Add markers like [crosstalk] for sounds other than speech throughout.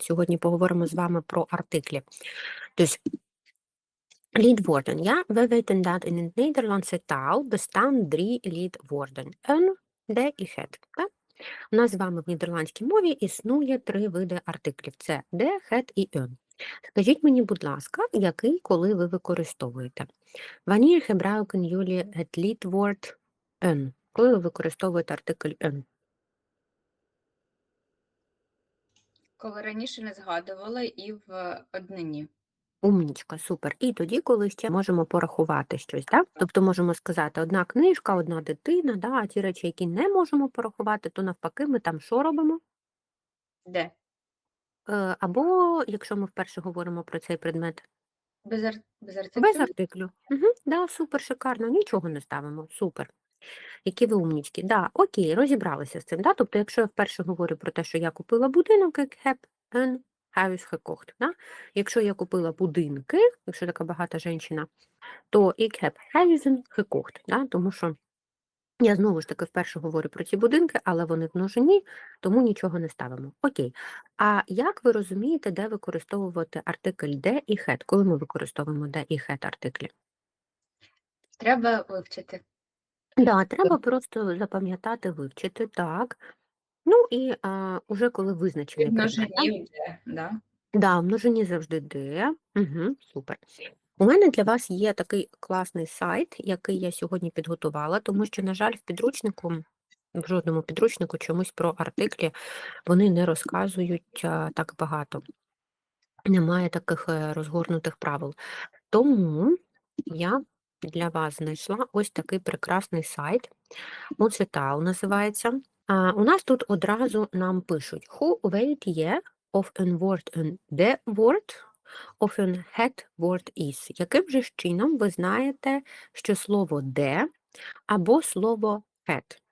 Сьогодні поговоримо з вами про артиклі. Dus liedwoorden, ja, we weten dat in het Nederlandse taal bestaan drie liedwoorden. Een, de і. Так? У нас з вами в нідерландській мові існує три види артиклів. Це де, het і een. Скажіть мені, будь ласка, який, коли ви використовуєте? Коли ви використовуєте артикль een? Коли раніше не згадувала і в однині. Умнічка, супер. І тоді, коли ще можемо порахувати щось, так? Тобто можемо сказати, одна книжка, одна дитина, да? а ті речі, які не можемо порахувати, то навпаки, ми там що робимо? Де? Е, Або, якщо ми вперше говоримо про цей предмет, Без, ар... без артиклю? без артиклю. Угу, да, супер, шикарно, нічого не ставимо, супер. Які ви умнічки. Да, окей, розібралися з цим. Да? Тобто, якщо я вперше говорю про те, що я купила будинок, як heb huis gekocht. Да? Якщо я купила будинки, якщо така багата жінка, то ik heb huizen gekocht. Да? Тому що я знову ж таки вперше говорю про ці будинки, але вони в множині, тому нічого не ставимо. Окей. А як ви розумієте, де використовувати артикль де і het? Коли ми використовуємо де і het артиклі? Треба вивчити. Да, треба просто запам'ятати, вивчити, так. Ну і а, уже коли визначений В множині де, да? Да, в множині завжди де. Угу, супер. У мене для вас є такий класний сайт, який я сьогодні підготувала, тому що, на жаль, в підручнику, в жодному підручнику чомусь про артиклі вони не розказують а, так багато. Немає таких е, розгорнутих правил. Тому я для вас знайшла ось такий прекрасний сайт. Муцетал називається. А, у нас тут одразу нам пишуть Who weet je of een woord een de woord of een het woord is. Яким же чином ви знаєте, що слово де або слово het?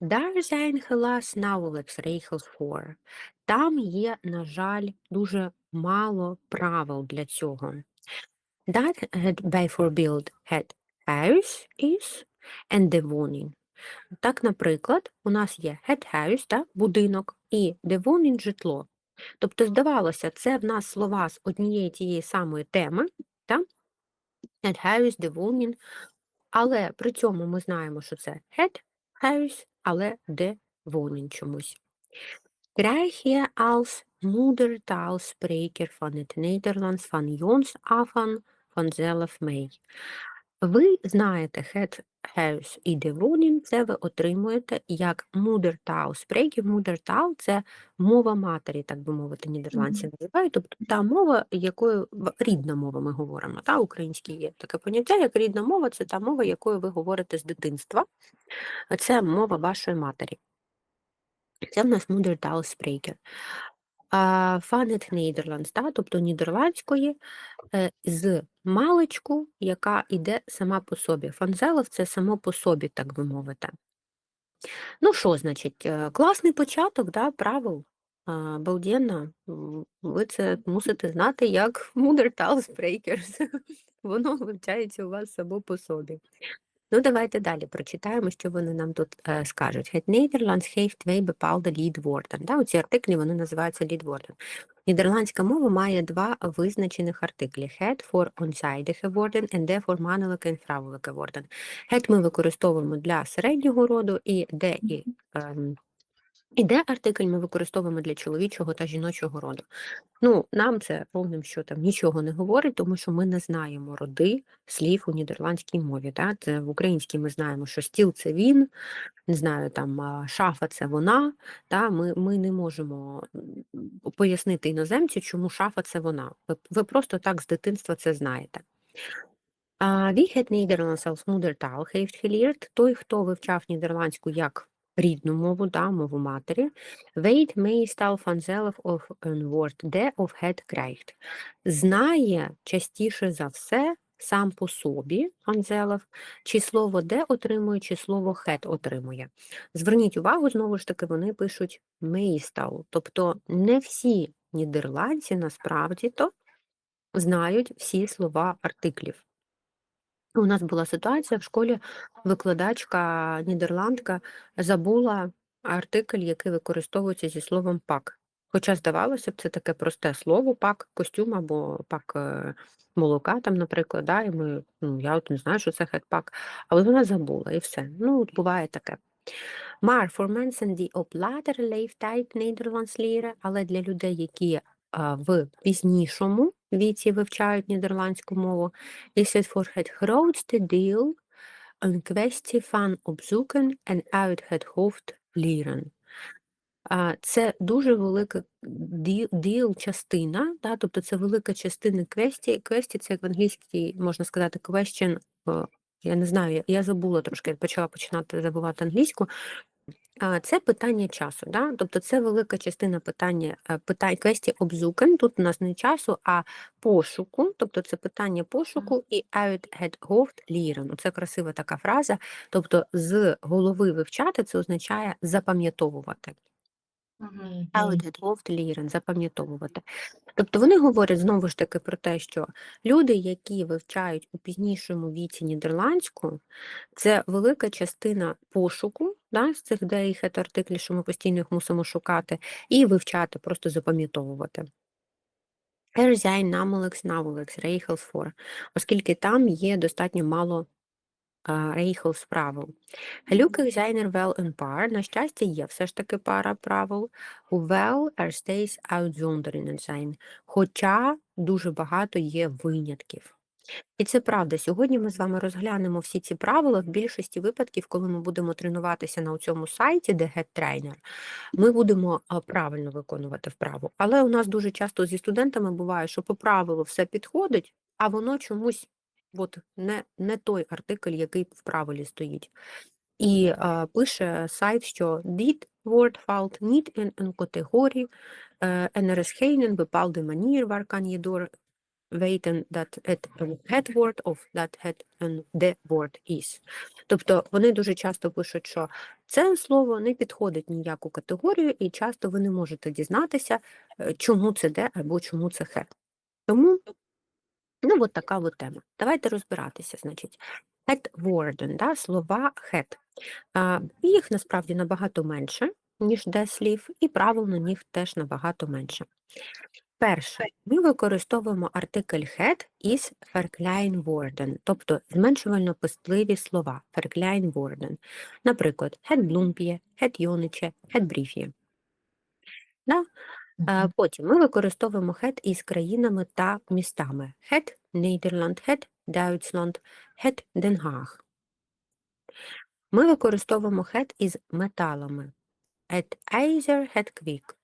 Daar zijn helaas nauwelijks regels voor. Там є, на жаль, дуже мало правил для цього. Dat het bijvoorbeeld het huis is en de woning. Так, наприклад, у нас є het huis, так, будинок, і de woning – житло. Тобто, здавалося, це в нас слова з однієї тієї самої теми, так? Het huis, de woning, але при цьому ми знаємо, що це het huis, але de woning чомусь. Krijg je als moedertaalspreker van het Nederlands van jongs af aan vanzelf mee. Ви знаєте het huis і de це ви отримуєте як мудертал. Спрейків мудертал – це мова матері, так би мовити, нідерландці називають. Тобто та мова, якою рідна мова ми говоримо. Та, українській є таке поняття, як рідна мова – це та мова, якою ви говорите з дитинства. Це мова вашої матері. Це в нас мудертал спрейкер. Van het тобто нідерландської, е, з маличку, яка йде сама по собі. Фанзелов – це само по собі, так би мовити. Ну що, значить, е, класний початок, да, правил. А, Обалденно. М, Ви це мусите знати як [laughs] Muttertalssprekers. Воно вивчається у вас само по собі. Ну, давайте далі прочитаємо, що вони нам тут е, скажуть. Het Nederlands heeft twee bepaalde liedwoorden. Да, оці артиклі вони називаються liedwoorden. Нідерландська мова має два визначених артиклі. Het for onzijdige woorden and de for mannelijke en vrouwelijke woorden. Het ми використовуємо для середнього роду і де і, ем, і де артикль ми використовуємо для чоловічого та жіночого роду. Ну, нам це ровним счетом нічого не говорить, тому що ми не знаємо роди слів у нідерландській мові. Да? Це в українській ми знаємо, що стіл це він, не знаю, там шафа це вона. Да? Ми, ми не можемо пояснити іноземцю, чому шафа це вона. Ви, ви просто так з дитинства це знаєте. Het Nederlands als moedertaal heeft geleerd, той, хто вивчав нідерландську як рідну мову, да, мову матері, weet meestal vanzelf of een woord de of het krijgt. Знає частіше за все сам по собі, vanzelf, чи слово де отримує, чи слово het отримує. Зверніть увагу, знову ж таки, вони пишуть meestal, тобто не всі нідерландці насправді то знають всі слова артиклів. У нас була ситуація в школі, викладачка нідерландка забула артикль, який використовується зі словом пак. Хоча, здавалося б, це таке просте слово пак, костюм або пак е, молока, там, наприклад, да, і ми, ну, я от не знаю, що це хетпак, але вона забула і все. Ну, от буває таке. Maar voor mensen die op leeftijd Nederlands leren, але для людей, які а, в пізнішому віці вивчають нідерландську мову, is het voor het grootste deel een kwestie van opzoeken en uit het hoofd leren. Це дуже велика ді- діл, частина, да, тобто це велика частина квесті. Квесті це як в англійській можна сказати question, е, я не знаю, я забула трошки, почала починати забувати англійську. Це питання часу, да? тобто це велика частина питання е, питань квесті обзукен. Тут у нас не часу, а пошуку, тобто це питання пошуку і «out het hoofd leren. Це красива така фраза. Тобто з голови вивчати це означає запам'ятовувати. Мгм. Het hoofd leren, запам'ятовувати. Тобто вони говорять знову ж таки про те, що люди, які вивчають у пізнішому віці нідерландську, це велика частина пошуку да, з цих деяких артиклів, що ми постійно їх мусимо шукати, і вивчати, просто запам'ятовувати. Er zijn namelijk nauwelijks regels voor, оскільки там є достатньо мало а, regels правил. Zijn er wel een paar. На щастя, є все ж таки пара правил, hoewel er steeds uitzonderingen zijn. Хоча дуже багато є винятків. І це правда. Сьогодні ми з вами розглянемо всі ці правила. В більшості випадків, коли ми будемо тренуватися на цьому сайті, де Get Trainer, ми будемо правильно виконувати вправу. Але у нас дуже часто зі студентами буває, що по правилу все підходить, а воно чомусь от, не, не той артикль, який в правилі стоїть. І а, пише сайт, що dit woord valt niet in een categorie en er is geen bepaalde manier waar kan je door weten dat het het woord of dat het een de woord is. Тобто вони дуже часто пишуть, що це слово не підходить ні в яку категорію, і часто ви не можете дізнатися, е, чому це де або чому це хет. Тому Ну, от така от тема. Давайте розбиратися, значить. Het worden, да, слова het. А, їх насправді набагато менше, ніж де слів, і правил на них теж набагато менше. Перше, ми використовуємо артикль het із verkleinwoorden, тобто зменшувально-пестливі слова, verkleinwoorden. Наприклад, het bloempje, het jonnetje, het briefje. Да? Е, Потім ми використовуємо het із країнами та містами. Het Нідерланд, het Duitsland, het Den Haag. Ми використовуємо het із металами. Het ijzer, het kwik.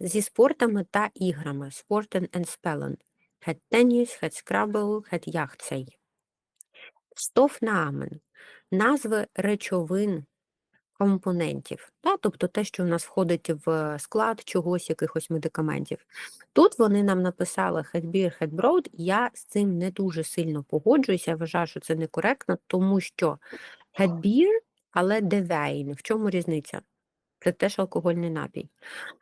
Зі спортами та іграми. Sporten en spellen. Het tennis, het scrabble, het jachtzij. Стofnamen. Назви речовин, компонентів, да? тобто те, що в нас входить в склад чогось, якихось медикаментів. Тут вони нам написали headbeer, headbroad, я з цим не дуже сильно погоджуюся, я вважаю, що це некоректно, тому що хедбір, але девейн. В чому різниця? Це теж алкогольний напій.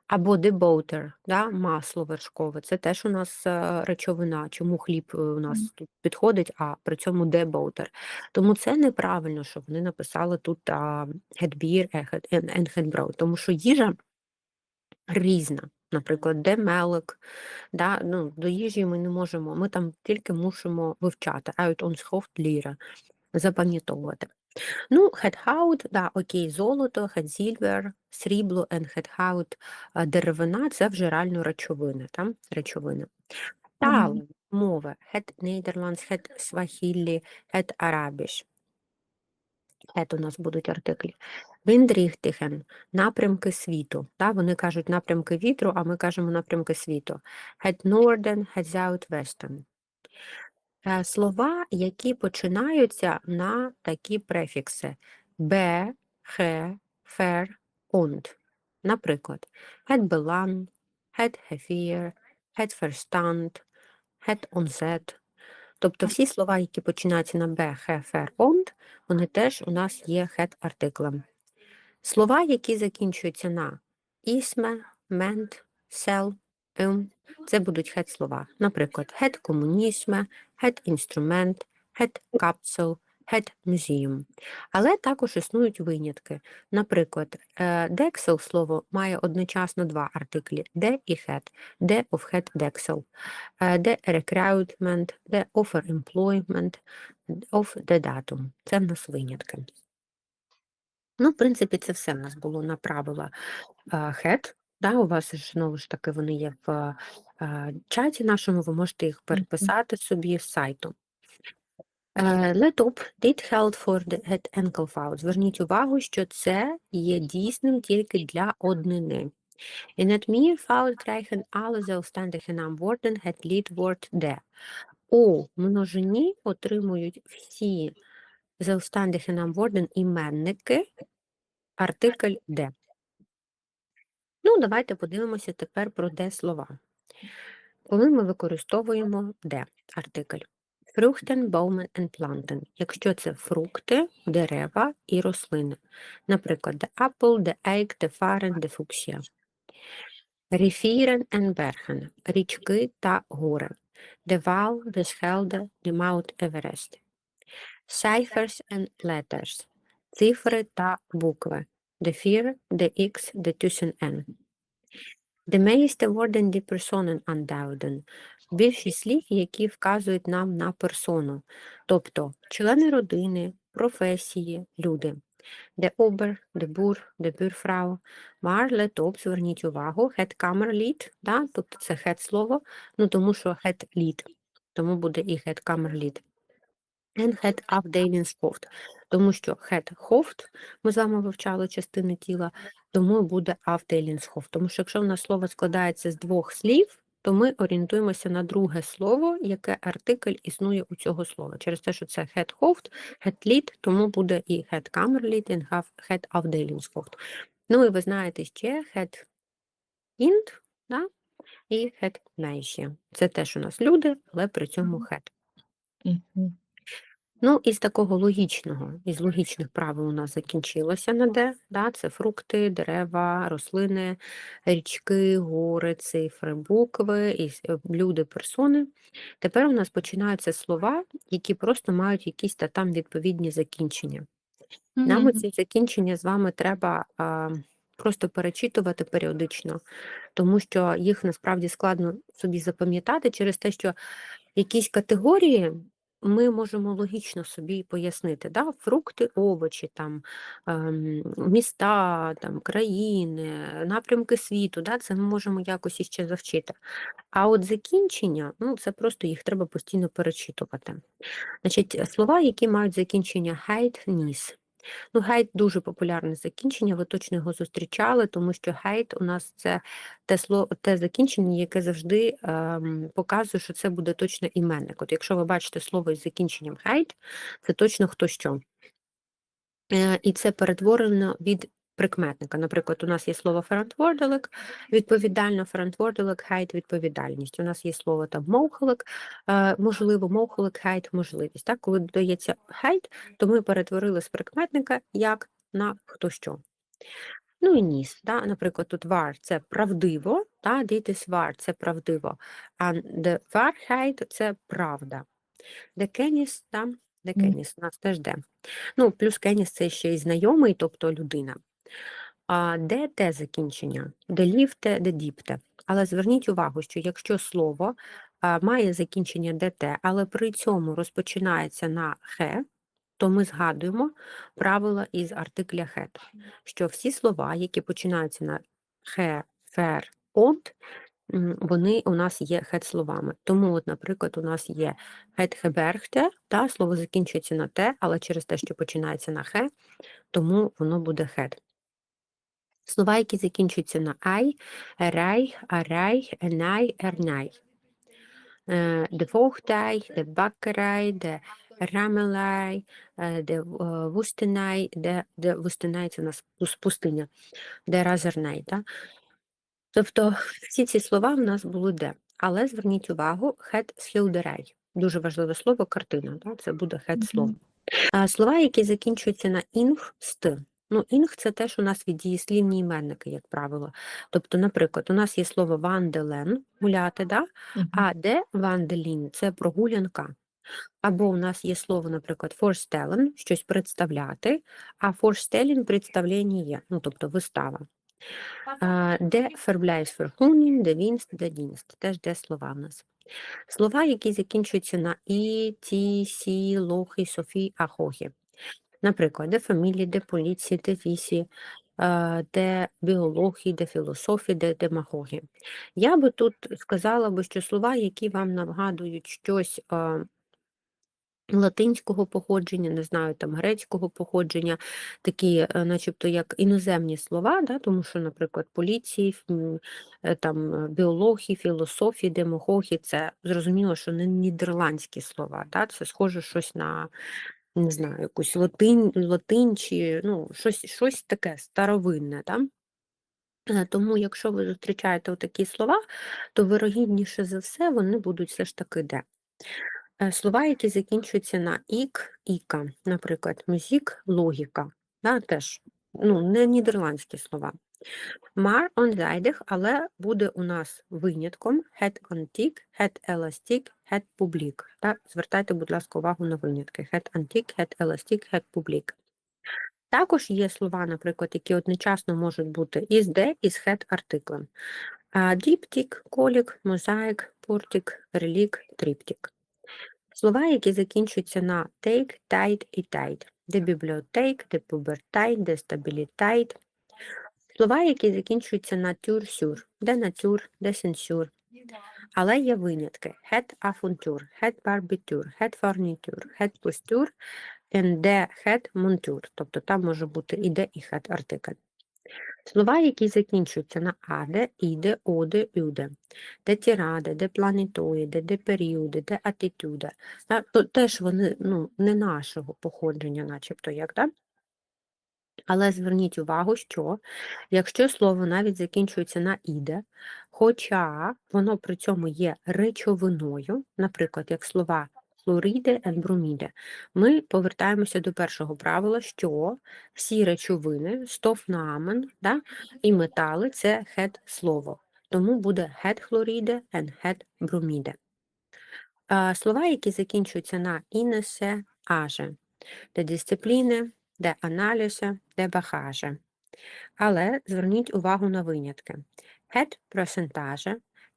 Або дебоутер, да? масло вершкове, це теж у нас е, речовина. Чому хліб е, у нас тут підходить, а при цьому дебоутер. Тому це неправильно, що вони написали тут а, headbeer е, and headbrow, тому що їжа різна. Наприклад, де мелик, да, ну, до їжі ми не можемо, ми там тільки мусимо вивчати, out ons hoofd leren, запам'ятовувати. Ну, хедхаут, да, окей, золото, хедзільвер, срібло хедхаут, деревина – це вже реально речовини, там, речовини. Тали, мови, хет Нідерландс, хет Свахіллі, хет Арабіш. Хет у нас будуть артиклі. Віндріхтихен, напрямки світу. Да, вони кажуть напрямки вітру, а ми кажемо напрямки світу. Хет Норден, хет Заутвестен. Е, Слова, які починаються на такі префікси бе, хе, фер, und. Наприклад, het belang, het geveer, het verstand, het onzet. Тобто всі слова, які починаються на бе, хе, фер, und, вони теж у нас є het артиклем. Слова, які закінчуються на ісме, мент, сел, ем, це будуть het слова. Наприклад, het комунісме, het інструмент, het капсел, het museum. Але також існують винятки. Наприклад, е, Dexel слово має одночасно два артиклі де і het, де of het Dexel, е, де recruitment, де offer employment, of the datum. Це в нас винятки. Ну, в принципі, це все в нас було на правила е, het. Да, у вас ж, знову ж таки вони є в е, чаті нашому, ви можете їх переписати собі з сайту. Е, Let up did held for the head ankle foul. Зверніть увагу, що це є дійсним тільки для однини. In het meervoud krijgen alle zelfstandige naamwoorden het lidwoord de. У множині отримують всі zelfstandige naamwoorden іменники артикль де. Ну, давайте подивимося тепер про де слова. Коли ми використовуємо де артикль. Фрукten, баумен and planten. Якщо це фрукти, дерева і рослини. Наприклад, de appel, de eik, de faren, de fuchsia. Rivieren en bergen. Річки та гори. De Waal, de Schelde, de Mount Everest. Cijfers en letters. Цифри та букви. De vier, de x, de n. De meeste woorden die personen aanduiden. Більшість слів, які вказують нам на персону, тобто члени родини, професії, люди. De ober, de buurvrouw. Maar let op, зверніть увагу, kamerlied, да, тобто це het слово, ну тому що lied, тому буде і kamerlied. En het afdelingshoofd, тому що het hoofd, ми з вами вивчали частини тіла, тому буде afdelingshoofd. Тому що якщо в нас слово складається з двох слів, то ми орієнтуємося на друге слово, яке артикль існує у цього слова. Через те, що це het hoofd, het lied, тому буде і het kamerlied, і het afdelingshoofd. Ну і ви знаєте ще het kind, да? і het meisje. Це теж у нас люди, але при цьому Мгм. Ну, із такого логічного, із логічних правил у нас закінчилося на де. Да? Це фрукти, дерева, рослини, річки, гори, цифри, букви, і е, люди, персони. Тепер у нас починаються слова, які просто мають якісь та там відповідні закінчення. Нам Мгм. ці закінчення з вами треба а, просто перечитувати періодично, тому що їх насправді складно собі запам'ятати через те, що якісь категорії ми можемо логічно собі пояснити. Да? Фрукти, овочі, там, міста, там, країни, напрямки світу, да? це ми можемо якось іще завчити. А от закінчення, ну, це просто їх треба постійно перечитувати. Значить, слова, які мають закінчення hate, ніс. Ну, гейт дуже популярне закінчення, ви точно його зустрічали, тому що гейт у нас це те слово, те закінчення, яке завжди ем, показує, що це буде точно іменник. От якщо ви бачите слово із закінченням гейт, це точно хто що. Е, і це перетворено від прикметника. Наприклад, у нас є слово ферентворделик, відповідально, ферентворделик, гайд, відповідальність. У нас є слово там мовхолик, е, можливо, мовхолик, гайд, можливість. Так, коли додається гайд, то ми перетворили з прикметника як на хто що. Ну і ніс, да? наприклад, тут вар це правдиво, да? дітис вар це правдиво, а де вархайт це правда. Де кеніс, да? де кеніс, у нас теж де. Ну, плюс кеніс це ще й знайомий, тобто людина. А де те закінчення? Де ліфте, де діпте. Але зверніть увагу, що якщо слово має закінчення ДТ, але при цьому розпочинається на хе, то ми згадуємо правила із артикля хет, що всі слова, які починаються на хе, фер, м, вони у нас є хет-словами. Тому, от, наприклад, у нас є хет-хебергте, та, слово закінчується на те, але через те, що починається на хе, тому воно буде хет. Слова, які закінчуються на ай, рай, арай, енай, ернай. De voogdij, de bakkerij, de ramelij, е, е, woestenij, de, de це у нас пустиня, де разернай. Та? Тобто всі ці слова в нас були де. Але зверніть увагу, хет schilderij. Дуже важливе слово картина, та? це буде хет слово. Мгм. А слова, які закінчуються на інг, ст. Ну, інг це теж у нас від дієслівні іменники, як правило. Тобто, наприклад, у нас є слово ванделен, гуляти, да? Мгм. а де ванделін це прогулянка. Або у нас є слово, наприклад, vorstellen, щось представляти, а vorstellen – представлення є, ну, тобто вистава. Де Verblijfsvergunning, де Winst, де Dienst. Теж де слова в нас. Слова, які закінчуються на і, ті, сі, лохи, софі, ахохи. Наприклад, де фамілії, де поліції, де вісі, е, де біології, де філософії, де демагогії. Я би тут сказала би, що слова, які вам нагадують щось е, латинського походження, не знаю, там грецького походження, такі, е, начебто, як іноземні слова, да, тому що, наприклад, поліції, там, біології, філософії, демагогії, це зрозуміло, що не нідерландські слова, да, це схоже щось на, не знаю, якусь латинь, латинь чи ну, щось, щось таке старовинне. Да? Е, Тому, якщо ви зустрічаєте такі слова, то вирогідніше за все вони будуть все ж таки де. Е, Слова, які закінчуються на ік, іка, наприклад, музик, логіка, да, теж ну, не нідерландські слова. Мар онзайдих, але буде у нас винятком het antiek, het elastiek, het publiek. Да? Звертайте, будь ласка, увагу на винятки. Het antiek, het elastiek, het publiek. Також є слова, наприклад, які одночасно можуть бути із де, із het артиклем. Діптік, колік, мозаїк, портік, релік, тріптік. Слова, які закінчуються на take, tide і tide. Де бібліотек, де пубертайт, де стабілітайт. Слова, які закінчуються на тюр, сюр, де натюр, де сенсюр. Але є винятки. Het avontuur, het barbetuur, het farnituur, het postuur en де het montuur. Тобто там може бути і де, і het артикль. Слова, які закінчуються на аде, іде, оде, юде. Де тіраде, де планетоїде, де періоди, де то теж вони ну, не нашого походження, начебто як, да? Але зверніть увагу, що якщо слово навіть закінчується на іде, хоча воно при цьому є речовиною, наприклад, як слова хлориде and бруміде, ми повертаємося до першого правила, що всі речовини, стофнамен да, і метали це хет слово. Тому буде хет хлоріде and хет бруміде. Слова, які закінчуються на інесе, аже, де дисципліни, де аналізи, де багаже. Але зверніть увагу на винятки. Het процентаже,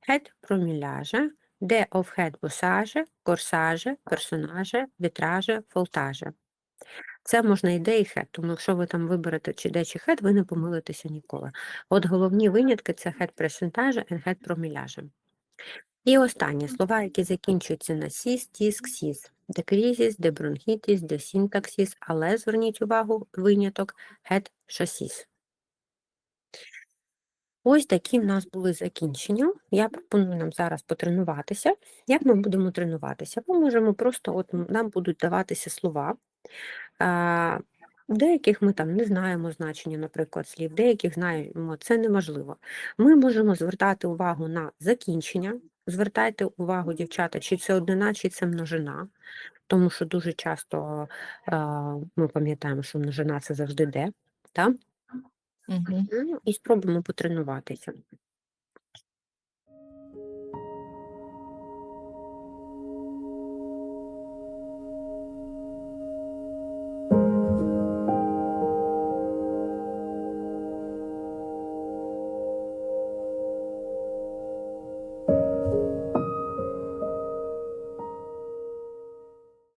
het проміляже, де of het босаже, корсаже, персонаже, вітраже, фолтаже. Це можна і де, і хет, тому якщо ви там виберете чи де, чи хет, ви не помилитеся ніколи. От головні винятки це хет пресентаже і хет проміляже. І останні слова, які закінчуються на сіс, тіск, сіс. Де кризіс, де бронхітіс, де синтаксис, але зверніть увагу, виняток хет шасіс. Ось такі в нас були закінчення. Я пропоную нам зараз потренуватися. Як ми будемо тренуватися? Ми можемо просто, от нам будуть даватися слова, деяких ми там не знаємо значення, наприклад, слів, деяких знаємо, це неможливо. Ми можемо звертати увагу на закінчення. Звертайте увагу, дівчата, чи це однина, чи це множина, тому що дуже часто е, ми пам'ятаємо, що множина це завжди де. Так? Ну, І спробуємо потренуватися.